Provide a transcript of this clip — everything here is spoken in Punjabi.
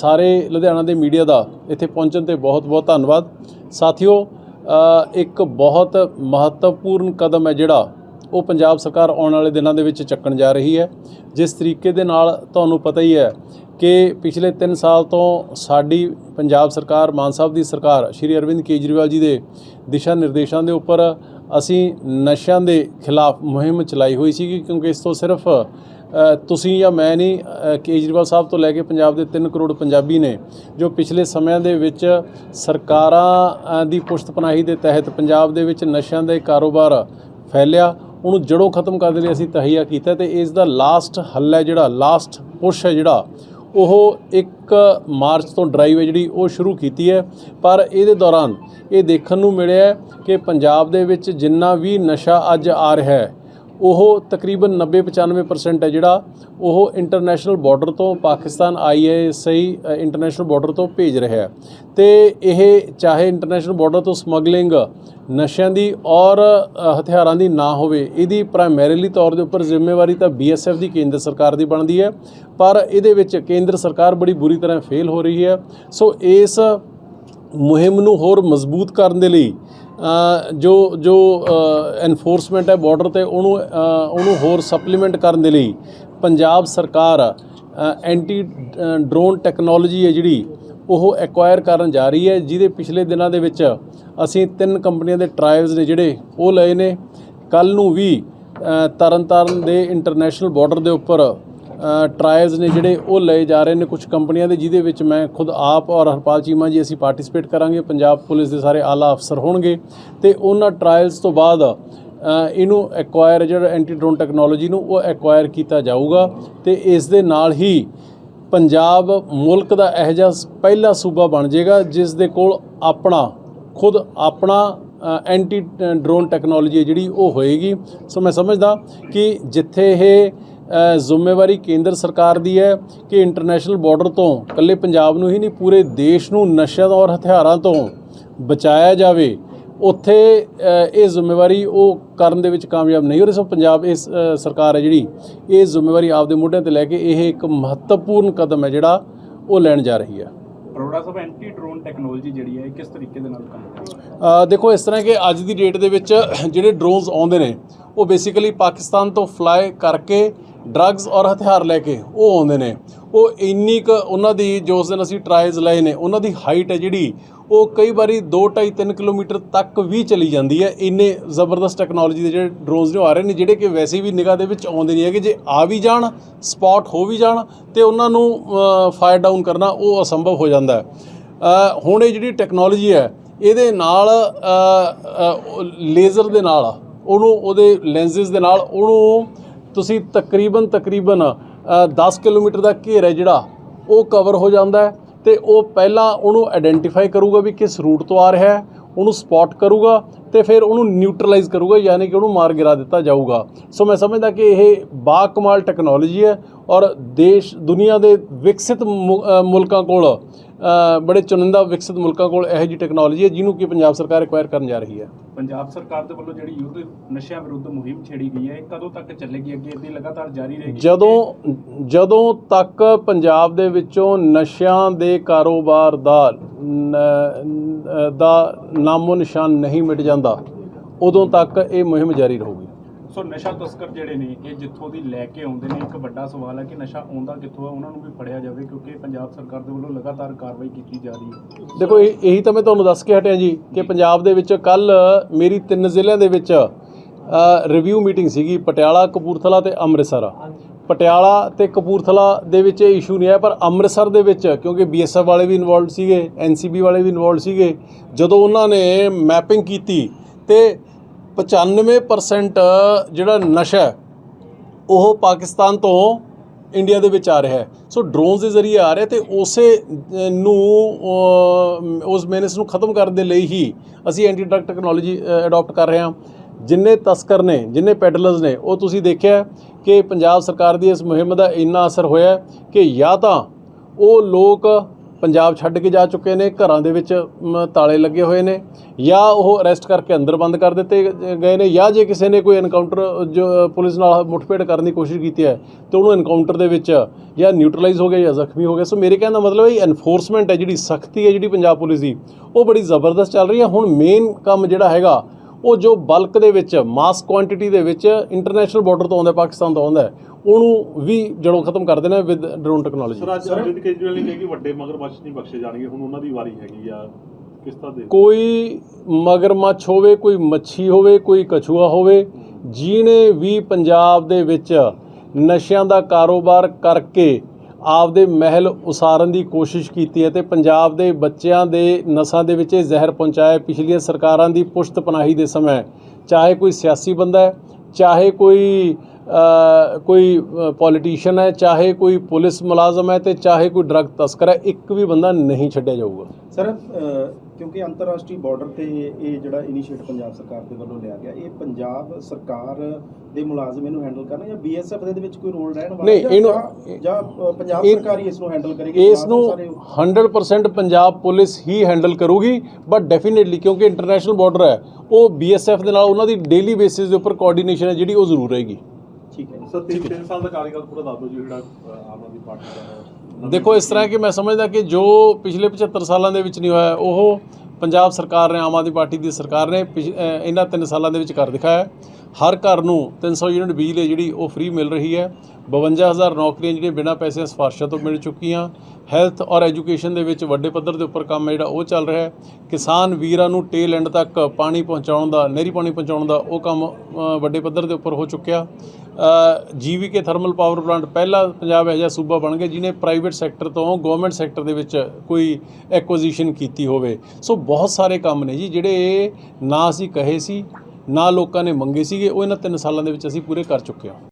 ਸਾਰੇ ਲੁਧਿਆਣਾ ਦੇ ਮੀਡੀਆ ਦਾ ਇੱਥੇ ਪਹੁੰਚਣ ਤੇ ਬਹੁਤ-ਬਹੁਤ ਧੰਨਵਾਦ। ਸਾਥੀਓ ਇੱਕ ਬਹੁਤ ਮਹੱਤਵਪੂਰਨ ਕਦਮ ਹੈ ਜਿਹੜਾ ਉਹ ਪੰਜਾਬ ਸਰਕਾਰ ਆਉਣ ਵਾਲੇ ਦਿਨਾਂ ਦੇ ਵਿੱਚ ਚੱਕਣ ਜਾ ਰਹੀ ਹੈ। ਜਿਸ ਤਰੀਕੇ ਦੇ ਨਾਲ ਤੁਹਾਨੂੰ ਪਤਾ ਹੀ ਹੈ ਕਿ ਪਿਛਲੇ 3 ਸਾਲ ਤੋਂ ਸਾਡੀ ਪੰਜਾਬ ਸਰਕਾਰ, ਮਾਨ ਸਾਹਿਬ ਦੀ ਸਰਕਾਰ, ਸ਼੍ਰੀ ਅਰਵਿੰਦ ਕੇਜਰੀਵਾਲ ਜੀ ਦੇ ਦਿਸ਼ਾ ਨਿਰਦੇਸ਼ਾਂ ਦੇ ਉੱਪਰ ਅਸੀਂ ਨਸ਼ਿਆਂ ਦੇ ਖਿਲਾਫ ਮੁਹਿੰਮ ਚਲਾਈ ਹੋਈ ਸੀ ਕਿਉਂਕਿ ਇਸ ਤੋਂ ਸਿਰਫ ਤੁਸੀਂ ਜਾਂ ਮੈਂ ਨਹੀਂ ਕੇਜਰੀਵਾਲ ਸਾਹਿਬ ਤੋਂ ਲੈ ਕੇ ਪੰਜਾਬ ਦੇ 3 ਕਰੋੜ ਪੰਜਾਬੀ ਨੇ, ਜੋ ਪਿਛਲੇ ਸਮਿਆਂ ਦੇ ਵਿੱਚ ਸਰਕਾਰਾਂ ਦੀ ਪੁਸ਼ਤਪਨਾਹੀ ਦੇ ਤਹਿਤ ਪੰਜਾਬ ਦੇ ਵਿੱਚ ਨਸ਼ਿਆਂ ਦਾ ਕਾਰੋਬਾਰ ਫੈਲਿਆ, ਉਹਨੂੰ ਜੜੋਂ ਖਤਮ ਕਰਨ ਦੇ ਲਈ ਅਸੀਂ ਤਹੀਆ ਕੀਤਾ ਤੇ ਇਸ ਦਾ ਲਾਸਟ ਹੱਲ ਹੈ ਜਿਹੜਾ ਲਾਸਟ ਪੁਸ਼ ਹੈ ਜਿਹੜਾ ਉਹ 1 ਮਾਰਚ ਤੋਂ ਡਰਾਈਵ ਹੈ ਜਿਹੜੀ ਉਹ ਸ਼ੁਰੂ ਕੀਤੀ ਹੈ। ਪਰ ਇਹਦੇ ਦੌਰਾਨ ਇਹ ਦੇਖਣ ਨੂੰ ਮਿਲਿਆ ਕਿ ਪੰਜਾਬ ਦੇ ਵਿੱਚ ਜਿੰਨਾ ਵੀ ਨਸ਼ਾ ਅੱਜ ਆ ਰਿਹਾ ਹੈ ਉਹ ਤਕਰੀਬਨ 90-95% ਹੈ ਜਿਹੜਾ ਉਹ ਇੰਟਰਨੈਸ਼ਨਲ ਬਾਰਡਰ ਤੋਂ ਪਾਕਿਸਤਾਨ ਆਈਐਸਆਈ ਇੰਟਰਨੈਸ਼ਨਲ ਬਾਰਡਰ ਤੋਂ ਭੇਜ ਰਿਹਾ ਹੈ। ਤੇ ਇਹ ਚਾਹੇ ਇੰਟਰਨੈਸ਼ਨਲ ਬਾਰਡਰ ਤੋਂ ਸਮਗਲਿੰਗ ਨਸ਼ਿਆਂ ਦੀ ਔਰ ਹਥਿਆਰਾਂ ਦੀ ਨਾ ਹੋਵੇ, ਇਹਦੀ ਪ੍ਰਾਇਮਰੀਲੀ ਤੌਰ ਦੇ ਉੱਪਰ ਜ਼ਿੰਮੇਵਾਰੀ ਤਾਂ ਬੀਐਸਐਫ ਦੀ, ਕੇਂਦਰ ਸਰਕਾਰ ਦੀ ਬਣਦੀ ਹੈ। ਪਰ ਇਹਦੇ ਵਿੱਚ ਕੇਂਦਰ ਸਰਕਾਰ ਬੜੀ ਬੁਰੀ ਤਰ੍ਹਾਂ ਫੇਲ ਹੋ ਰਹੀ ਹੈ। ਸੋ ਇਸ ਮੁਹਿੰਮ ਨੂੰ ਹੋਰ ਮਜ਼ਬੂਤ ਕਰਨ ਦੇ ਲਈ ਜੋ ਜੋ ਐਨਫੋਰਸਮੈਂਟ ਹੈ ਬਾਰਡਰ ਤੇ ਉਹਨੂੰ ਉਹਨੂੰ ਹੋਰ ਸਪਲੀਮੈਂਟ ਕਰਨ ਦੇ ਲਈ ਪੰਜਾਬ ਸਰਕਾਰ ਐਂਟੀ ਡਰੋਨ ਟੈਕਨੋਲੋਜੀ ਹੈ ਜਿਹੜੀ ਉਹ ਐਕਵਾਇਰ ਕਰਨ ਜਾ ਰਹੀ ਹੈ ਜਿਹਦੇ ਪਿਛਲੇ ਦਿਨਾਂ ਦੇ ਵਿੱਚ ਅਸੀਂ ਤਿੰਨ ਕੰਪਨੀਆਂ ਦੇ ਟਰਾਇਲਸ ਨੇ ਜਿਹੜੇ ਉਹ ਲਏ ਨੇ। ਕੱਲ ਨੂੰ ਵੀ ਅ, ਤਰਨਤਾਰਨ ਦੇ ਇੰਟਰਨੈਸ਼ਨਲ ਬਾਰਡਰ ਦੇ ਉੱਪਰ ਟਰਾਇਲਸ ਨੇ ਜਿਹੜੇ ਉਹ ਲਏ ਜਾ ਰਹੇ ਨੇ ਕੁਝ ਕੰਪਨੀਆਂ ਦੇ, ਜਿਹਦੇ ਵਿੱਚ ਮੈਂ ਖੁਦ ਆਪ ਔਰ ਹਰਪਾਲ ਚੀਮਾ ਜੀ ਅਸੀਂ ਪਾਰਟਿਸਿਪੇਟ ਕਰਾਂਗੇ, ਪੰਜਾਬ ਪੁਲਿਸ ਦੇ ਸਾਰੇ ਆਲਾ ਅਫਸਰ ਹੋਣਗੇ। ਤੇ ਉਹਨਾਂ ਟਰਾਇਲਸ ਤੋਂ ਬਾਅਦ ਇਹਨੂੰ ਐਕਵਾਇਰ ਜਿਹੜਾ ਐਂਟੀ ਡਰੋਨ ਟੈਕਨੋਲੋਜੀ ਨੂੰ, ਉਹ ਐਕਵਾਇਰ ਕੀਤਾ ਜਾਊਗਾ। ਤੇ ਇਸ ਦੇ ਨਾਲ ਹੀ ਪੰਜਾਬ ਮੁਲਕ ਦਾ ਇਹੋ ਜਿਹਾ ਪਹਿਲਾ ਸੂਬਾ ਬਣ ਜਾਏਗਾ, ਜਿਸ ਦੇ ਕੋਲ ਆਪਣਾ, ਖੁਦ ਆਪਣਾ ਐਂਟੀ ਡਰੋਨ ਟੈਕਨੋਲੋਜੀ ਜਿਹੜੀ ਉਹ ਹੋਏਗੀ। ਸੋ ਮੈਂ ਸਮਝਦਾ ਕਿ ਜਿੱਥੇ ਇਹ ਜ਼ਿੰਮੇਵਾਰੀ ਕੇਂਦਰ ਸਰਕਾਰ ਦੀ ਹੈ ਕਿ ਇੰਟਰਨੈਸ਼ਨਲ ਬਾਰਡਰ ਤੋਂ ਇਕੱਲੇ ਪੰਜਾਬ ਨੂੰ ਹੀ ਨਹੀਂ ਪੂਰੇ ਦੇਸ਼ ਨੂੰ ਨਸ਼ਿਆਂ ਔਰ ਹਥਿਆਰਾਂ ਤੋਂ ਬਚਾਇਆ ਜਾਵੇ। ਉੱਥੇ ਇਹ ਜ਼ਿੰਮੇਵਾਰੀ ਉਹ ਕਰਨ ਦੇ ਵਿੱਚ ਕਾਮਯਾਬ ਨਹੀਂ ਹੋ ਰਹੀ। ਸੋ ਪੰਜਾਬ ਇਸ ਸਰਕਾਰ ਹੈ ਜਿਹੜੀ ਇਹ ਜ਼ਿੰਮੇਵਾਰੀ ਆਪਦੇ ਮੋਢਿਆਂ ਤੇ ਲੈ ਕੇ ਇਹ ਇੱਕ ਮਹੱਤਵਪੂਰਨ ਕਦਮ ਹੈ ਜਿਹੜਾ ਉਹ ਲੈਣ ਜਾ ਰਹੀ ਹੈ। Arora sahib anti drone technology ਜਿਹੜੀ ਹੈ ਕਿਸ ਤਰੀਕੇ ਦੇ ਨਾਲ ਕੰਮ ਕਰੇਗੀ ਅ, ਦੇਖੋ ਇਸ ਤਰ੍ਹਾਂ ਕਿ ਅੱਜ ਦੀ ਡੇਟ ਦੇ ਵਿੱਚ ਜਿਹੜੇ ਡਰੋਨਸ ਆਉਂਦੇ ਨੇ ਉਹ ਬੇਸਿਕਲੀ ਪਾਕਿਸਤਾਨ ਤੋਂ ਫਲਾਈ ਕਰਕੇ ਡਰੱਗਸ ਔਰ ਹਥਿਆਰ ਲੈ ਕੇ ਉਹ ਆਉਂਦੇ ਨੇ। ਉਹ ਇੰਨੀ ਕੁ ਉਹਨਾਂ ਦੀ ਜੋ ਉਸ ਦਿਨ ਅਸੀਂ ਟਰਾਇਲਸ ਲਏ ਨੇ, ਉਹਨਾਂ ਦੀ ਹਾਈਟ ਹੈ ਜਿਹੜੀ, ਉਹ ਕਈ ਵਾਰੀ 2 2.5 3 ਕਿਲੋਮੀਟਰ ਤੱਕ ਵੀ ਚਲੀ ਜਾਂਦੀ ਹੈ। ਇੰਨੇ ਜ਼ਬਰਦਸਤ ਟੈਕਨੋਲੋਜੀ ਦੇ ਜਿਹੜੇ ਡਰੋਨਸ ਨੇ ਆ ਰਹੇ ਨੇ, ਜਿਹੜੇ ਕਿ ਵੈਸੇ ਵੀ ਨਿਗਾਹ ਦੇ ਵਿੱਚ ਆਉਂਦੇ ਨਹੀਂ ਹੈਗੇ। ਜੇ ਆ ਵੀ ਜਾਣ ਸਪੌਟ ਹੋ ਵੀ ਜਾਣ, ਤੇ ਉਹਨਾਂ ਨੂੰ ਫਾਇਰ ਡਾਊਨ ਕਰਨਾ ਉਹ ਅਸੰਭਵ ਹੋ ਜਾਂਦਾ ਹੈ। ਹੁਣ ਇਹ ਜਿਹੜੀ ਟੈਕਨੋਲੋਜੀ ਹੈ, ਇਹਦੇ ਨਾਲ ਲੇਜ਼ਰ ਦੇ ਨਾਲ ਉਹਨੂੰ ਉਹਦੇ ਲੈਂਸਸ ਦੇ ਨਾਲ ਉਹਨੂੰ ਤੁਸੀਂ ਤਕਰੀਬਨ ਤਕਰੀਬਨ ਅ, 10 ਕਿਲੋਮੀਟਰ ਦਾ ਘੇਰਾ ਹੈ ਜਿਹੜਾ ਉਹ ਕਵਰ ਹੋ ਜਾਂਦਾ ਹੈ ਤੇ ਉਹ ਪਹਿਲਾਂ ਉਹਨੂੰ ਆਇਡੈਂਟੀਫਾਈ ਕਰੂਗਾ ਵੀ ਕਿਸ ਰੂਟ ਤੋਂ ਆ ਰਿਹਾ ਹੈ ਉਹਨੂੰ ਸਪੌਟ ਕਰੂਗਾ ਤੇ ਫਿਰ ਉਹਨੂੰ ਨਿਊਟਰਲਾਈਜ਼ ਕਰੂਗਾ ਯਾਨੀ ਕਿ ਉਹਨੂੰ ਮਾਰ ਗਿਰਾ ਦਿੱਤਾ ਜਾਊਗਾ। ਸੋ ਮੈਂ ਸਮਝਦਾ ਕਿ ਇਹ ਬਾ ਕਮਾਲ ਟੈਕਨੋਲੋਜੀ ਹੈ ਔਰ ਦੇਸ਼ ਦੁਨੀਆ ਦੇ ਵਿਕਸਿਤ ਮੁ- ਮੁਲਕਾਂ ਕੋਲ ਬੜੇ ਚੁਣਿੰਦਾ ਵਿਕਸਿਤ ਮੁਲਕਾਂ ਕੋਲ ਇਹੋ ਜਿਹੀ ਟੈਕਨੋਲੋਜੀ ਹੈ ਜਿਹਨੂੰ ਕਿ ਪੰਜਾਬ ਸਰਕਾਰ ਐਕਵਾਇਰ ਕਰਨ ਜਾ ਰਹੀ ਹੈ। ਪੰਜਾਬ ਸਰਕਾਰ ਦੇ ਵੱਲੋਂ ਜਿਹੜੀ ਯੁੱਧ ਨਸ਼ਿਆਂ ਵਿਰੁੱਧ ਮੁਹਿੰਮ ਛੇੜੀ ਗਈ ਹੈ, ਇਹ ਕਦੋਂ ਤੱਕ ਚੱਲੇਗੀ? ਅੱਗੇ ਇਹਦੀ ਲਗਾਤਾਰ ਜਾਰੀ ਰਹੇਗੀ? ਜਦੋਂ ਜਦੋਂ ਤੱਕ ਪੰਜਾਬ ਦੇ ਵਿੱਚੋਂ ਨਸ਼ਿਆਂ ਦੇ ਕਾਰੋਬਾਰ ਦਾ ਦਾ ਨਾਮੋ ਨਿਸ਼ਾਨ ਨਹੀਂ ਮਿਟ ਜਾਂਦਾ, ਉਦੋਂ ਤੱਕ ਇਹ ਮੁਹਿੰਮ ਜਾਰੀ ਰਹੂਗੀ। ਸੋ ਨਸ਼ਾ ਤਸਕਰ ਜਿਹੜੇ ਨੇ, ਇਹ ਜਿੱਥੋਂ ਦੀ ਲੈ ਕੇ ਆਉਂਦੇ ਨੇ, ਇੱਕ ਵੱਡਾ ਸਵਾਲ ਹੈ ਕਿ ਨਸ਼ਾ ਆਉਂਦਾ ਕਿੱਥੋਂ ਹੈ, ਉਹਨਾਂ ਨੂੰ ਵੀ ਫੜਿਆ ਜਾਵੇ, ਕਿਉਂਕਿ ਪੰਜਾਬ ਸਰਕਾਰ ਦੇ ਵੱਲੋਂ ਲਗਾਤਾਰ ਕਾਰਵਾਈ ਕੀਤੀ ਜਾ ਰਹੀ ਹੈ। ਦੇਖੋ, ਇਹ, ਇਹੀ ਤਾਂ ਮੈਂ ਤੁਹਾਨੂੰ ਦੱਸ ਕੇ ਹਟਿਆ ਜੀ ਕਿ ਪੰਜਾਬ ਦੇ ਵਿੱਚ ਕੱਲ ਮੇਰੀ ਤਿੰਨ ਜ਼ਿਲ੍ਹਿਆਂ ਦੇ ਵਿੱਚ ਰਿਵਿਊ ਮੀਟਿੰਗ ਸੀਗੀ, ਪਟਿਆਲਾ, ਕਪੂਰਥਲਾ ਤੇ ਅੰਮ੍ਰਿਤਸਰ। ਪਟਿਆਲਾ ਤੇ ਕਪੂਰਥਲਾ ਦੇ ਵਿੱਚ ਇਹ ਇਸ਼ੂ ਨਹੀਂ ਆਇਆ, ਪਰ ਅੰਮ੍ਰਿਤਸਰ ਦੇ ਵਿੱਚ, ਕਿਉਂਕਿ ਬੀਐਸਐਫ ਵਾਲੇ ਵੀ ਇਨਵੋਲਡ ਸੀਗੇ ਐਨਸੀਬੀ ਵਾਲੇ ਵੀ ਇਨਵੋਲਡ ਸੀਗੇ, ਜਦੋਂ ਉਹਨਾਂ ਨੇ ਮੈਪਿੰਗ ਕੀਤੀ ਤੇ 95% ਜਿਹੜਾ ਨਸ਼ਾ ਉਹ ਪਾਕਿਸਤਾਨ ਤੋਂ ਇੰਡੀਆ ਦੇ ਵਿੱਚ ਆ ਰਿਹਾ ਹੈ। ਸੋ ਡਰੋਨਸ ਦੇ ਜ਼ਰੀਏ ਆ ਰਿਹਾ ਤੇ ਉਸੇ ਨੂੰ ਉਸ ਮੇਨਸ ਨੂੰ ਖਤਮ ਕਰਨ ਦੇ ਲਈ ਹੀ ਅਸੀਂ ਐਂਟੀ ਡਰਗ ਟੈਕਨੋਲੋਜੀ ਅਡਾਪਟ ਕਰ ਰਹੇ ਹਾਂ। ਜਿੰਨੇ ਤਸਕਰ ਨੇ, ਜਿੰਨੇ ਪੈਡਲਰਸ ਨੇ, ਉਹ ਤੁਸੀਂ ਦੇਖਿਆ ਕਿ ਪੰਜਾਬ ਸਰਕਾਰ ਦੀ ਇਸ ਮੁਹਿੰਮ ਦਾ ਇੰਨਾ ਅਸਰ ਹੋਇਆ ਕਿ ਜਾਂ ਤਾਂ ਉਹ ਲੋਕ ਪੰਜਾਬ ਛੱਡ ਕੇ ਜਾ ਚੁੱਕੇ ਨੇ, ਘਰਾਂ ਦੇ ਵਿੱਚ ਤਾਲੇ ਲੱਗੇ ਹੋਏ ਨੇ, ਜਾਂ ਉਹ ਅਰੈਸਟ ਕਰਕੇ ਅੰਦਰ ਬੰਦ ਕਰ ਦਿੱਤੇ ਗਏ ਨੇ, ਜਾਂ ਜੇ ਕਿਸੇ ਨੇ ਕੋਈ ਐਨਕਾਊਂਟਰ ਜੋ ਪੁਲਿਸ ਨਾਲ ਮੁੱਠਭੇੜ ਕਰਨ ਦੀ ਕੋਸ਼ਿਸ਼ ਕੀਤੀ ਹੈ, ਤੇ ਉਹਨੂੰ ਐਨਕਾਊਂਟਰ ਦੇ ਵਿੱਚ, ਜਾਂ ਨਿਊਟਰਲਾਈਜ਼ ਹੋ ਗਿਆ, ਜਾਂ ਜ਼ਖਮੀ ਹੋ ਗਿਆ, ਸੋ ਮੇਰੇ ਕਹਿਣ ਦਾ ਮਤਲਬ ਹੈ ਐਨਫੋਰਸਮੈਂਟ ਹੈ, ਜਿਹੜੀ ਸਖਤੀ ਹੈ, ਜਿਹੜੀ ਪੰਜਾਬ ਪੁਲਿਸ ਦੀ, ਉਹ ਬੜੀ ਜ਼ਬਰਦਸਤ ਚੱਲ ਰਹੀ ਹੈ। ਹੁਣ ਮੇਨ ਕੰਮ ਜਿਹੜਾ ਹੈਗਾ, ਉਹ ਜੋ ਬਲਕ ਦੇ ਵਿੱਚ ਮਾਸ ਕੁਆਂਟੀਟੀ ਦੇ ਵਿੱਚ ਇੰਟਰਨੈਸ਼ਨਲ ਬਾਰਡਰ ਤੋਂ ਆਉਂਦਾ ਪਾਕਿਸਤਾਨ ਤੋਂ ਆਉਂਦਾ ਉਹਨੂੰ ਵੀ ਜੜੋਂ ਖਤਮ ਕਰ ਦੇਣਾ ਵਿਦ ਡਰੋਨ ਟੈਕਨੋਲੋਜੀ ਸਰ ਅੱਜ ਅਰਵਿੰਦ ਕੇਜਰੀਵਾਲ ਨੇ ਕਿਹਾ ਕਿ ਵੱਡੇ ਮਗਰਮੱਛ ਨਹੀਂ ਬਖਸ਼ੇ ਜਾਣਗੇ ਹੁਣ ਉਹਨਾਂ ਦੀ ਵਾਰੀ ਹੈਗੀ ਆ। ਕਿਸ ਤਰ੍ਹਾਂ ਦੇ ਕੋਈ ਮਗਰਮੱਛ ਹੋਵੇ ਕੋਈ ਮੱਛੀ ਹੋਵੇ ਕੋਈ ਕਛੂਆ ਹੋਵੇ ਜਿਹਨੇ ਵੀ ਪੰਜਾਬ ਦੇ ਵਿੱਚ ਨਸ਼ਿਆਂ ਦਾ ਕਾਰੋਬਾਰ ਕਰਕੇ ਆਪਦੇ ਮਹਿਲ ਉਸਾਰਨ ਦੀ ਕੋਸ਼ਿਸ਼ ਕੀਤੀ ਹੈ ਤੇ ਪੰਜਾਬ ਦੇ ਬੱਚਿਆਂ ਦੇ ਨਸਾਂ ਦੇ ਵਿੱਚ ਇਹ ਜ਼ਹਿਰ ਪਹੁੰਚਾਇਆ ਪਿਛਲੀਆਂ ਸਰਕਾਰਾਂ ਦੀ ਪੁਸ਼ਤ ਪਨਾਹੀ ਦੇ ਸਮੇਂ ਚਾਹੇ ਕੋਈ ਸਿਆਸੀ ਬੰਦਾ ਹੈ ਚਾਹੇ ਕੋਈ ਕੋਈ ਪੋਲੀਟੀਸ਼ੀਅਨ ਹੈ ਚਾਹੇ ਕੋਈ ਪੁਲਿਸ ਮੁਲਾਜ਼ਮ ਹੈ ਤੇ ਚਾਹੇ ਕੋਈ ਡਰੱਗ ਤਸਕਰ ਹੈ ਇੱਕ ਵੀ ਬੰਦਾ ਨਹੀਂ ਛੱਡਿਆ ਜਾਊਗਾ। ਸਰ ਕਿਉਂਕਿ ਅੰਤਰਰਾਸ਼ਟਰੀ ਬਾਰਡਰ ਤੇ ਇਹ ਜਿਹੜਾ ਇਨੀਸ਼ੀਏਟ ਪੰਜਾਬ ਸਰਕਾਰ ਦੇ ਵੱਲੋਂ ਲਿਆ ਗਿਆ ਇਹ ਪੰਜਾਬ ਸਰਕਾਰ ਦੇ ਮੁਲਾਜ਼ਮ ਇਹਨੂੰ ਹੈਂਡਲ ਕਰਨ ਜਾਂ ਬੀਐਸਐਫ ਦੇ ਵਿੱਚ ਕੋਈ ਰੋਲ ਰਹਿਣ ਵਾਲਾ ਨਹੀਂ, ਇਹਨੂੰ- ਜਾਂ- ਪੰਜਾਬ ਸਰਕਾਰ ਹੀ ਇਸ ਨੂੰ ਹੈਂਡਲ ਕਰੇਗੀ ਇਸ ਨੂੰ ਮੁਲਾਜ਼ਮ ਸਾਰੇ 100% ਪੰਜਾਬ ਪੁਲਿਸ ਹੀ ਹੈਂਡਲ ਕਰੂਗੀ ਬਟ ਡੈਫੀਨਿਟਲੀ ਕਿਉਂਕਿ ਇੰਟਰਨੈਸ਼ਨਲ ਬਾਰਡਰ ਹੈ ਉਹ ਬੀਐਸਐਫ ਦੇ ਨਾਲ ਉਹਨਾਂ ਦੀ ਡੇਲੀ ਬੇਸਿਸ ਦੇ ਉੱਪਰ ਕੋਆਰਡੀਨੇਸ਼ਨ ਹੈ ਜਿਹੜੀ ਉਹ ਜ਼ਰੂਰ ਰਹੇਗੀ। ਠੀਕ ਹੈ ਸਰ 3 ਸਾਲ ਦਾ ਕਾਰਜਕਾਲ ਪੂਰਾ ਦੱਸ ਦਿਓ ਜੀ ਜਿਹੜਾ ਅ, ਆਮ ਆਦਮੀ ਪਾਰਟੀ ਦਾ ਹੈ। ਦੇਖੋ ਇਸ ਤਰ੍ਹਾਂ ਕਿ ਮੈਂ ਸਮਝਦਾ ਕਿ ਜੋ ਪਿਛਲੇ 75 ਸਾਲਾਂ ਦੇ ਵਿੱਚ ਨਹੀਂ ਹੋਇਆ ਉਹ ਪੰਜਾਬ ਸਰਕਾਰ ਨੇ ਆਮ ਆਦਮੀ ਪਾਰਟੀ ਦੀ ਸਰਕਾਰ ਨੇ ਇਹਨਾਂ 3 ਸਾਲਾਂ ਦੇ ਵਿੱਚ ਕਰ ਦਿਖਾਇਆ ਹਰ ਘਰ ਨੂੰ 300 ਯੂਨਿਟ ਬਿਜਲੀ ਜਿਹੜੀ ਉਹ ਫ੍ਰੀ ਮਿਲ ਰਹੀ ਹੈ। 52000 ਨੌਕਰੀਆਂ ਜਿਹੜੀਆਂ ਬਿਨਾਂ ਪੈਸੇ ਸਿਫਾਰਸ਼ਾਂ ਤੋਂ ਮਿਲ ਚੁੱਕੀਆਂ। ਹੈਲਥ ਔਰ ਐਜੂਕੇਸ਼ਨ ਦੇ ਵਿੱਚ ਵੱਡੇ ਪੱਧਰ ਦੇ ਉੱਪਰ ਕੰਮ ਜਿਹੜਾ ਉਹ ਚੱਲ ਰਿਹਾ ਹੈ। ਕਿਸਾਨ ਵੀਰਾਂ ਨੂੰ ਟੇਲ ਐਂਡ ਤੱਕ ਪਾਣੀ ਪਹੁੰਚਾਉਣ ਦਾ ਨਹਿਰੀ ਪਾਣੀ ਪਹੁੰਚਾਉਣ ਦਾ ਉਹ ਕੰਮ ਵੱਡੇ ਪੱਧਰ ਦੇ ਉੱਪਰ ਹੋ ਚੁੱਕਿਆ। ਜੀਵੀਕੇ ਥਰਮਲ ਪਾਵਰ ਪਲਾਂਟ ਪਹਿਲਾ ਪੰਜਾਬ ਇਹੋ ਜਿਹਾ ਸੂਬਾ ਬਣ ਗਿਆ ਜਿਹਨੇ ਪ੍ਰਾਈਵੇਟ ਸੈਕਟਰ ਤੋਂ ਗਵਰਨਮੈਂਟ ਸੈਕਟਰ ਦੇ ਵਿੱਚ ਕੋਈ ਐਕੁਜੀਸ਼ਨ ਕੀਤੀ ਹੋਵੇ। ਸੋ ਬਹੁਤ ਸਾਰੇ ਕੰਮ ਨੇ ਜੀ, ਜਿਹੜੇ ਨਾ ਅਸੀਂ ਕਹੇ ਸੀ, ਨਾ ਲੋਕਾਂ ਨੇ ਮੰਗੇ ਸੀਗੇ, ਉਹ ਇਹਨਾਂ ਤਿੰਨ ਸਾਲਾਂ ਦੇ ਵਿੱਚ ਅਸੀਂ ਪੂਰੇ ਕਰ ਚੁੱਕੇ ਹਾਂ।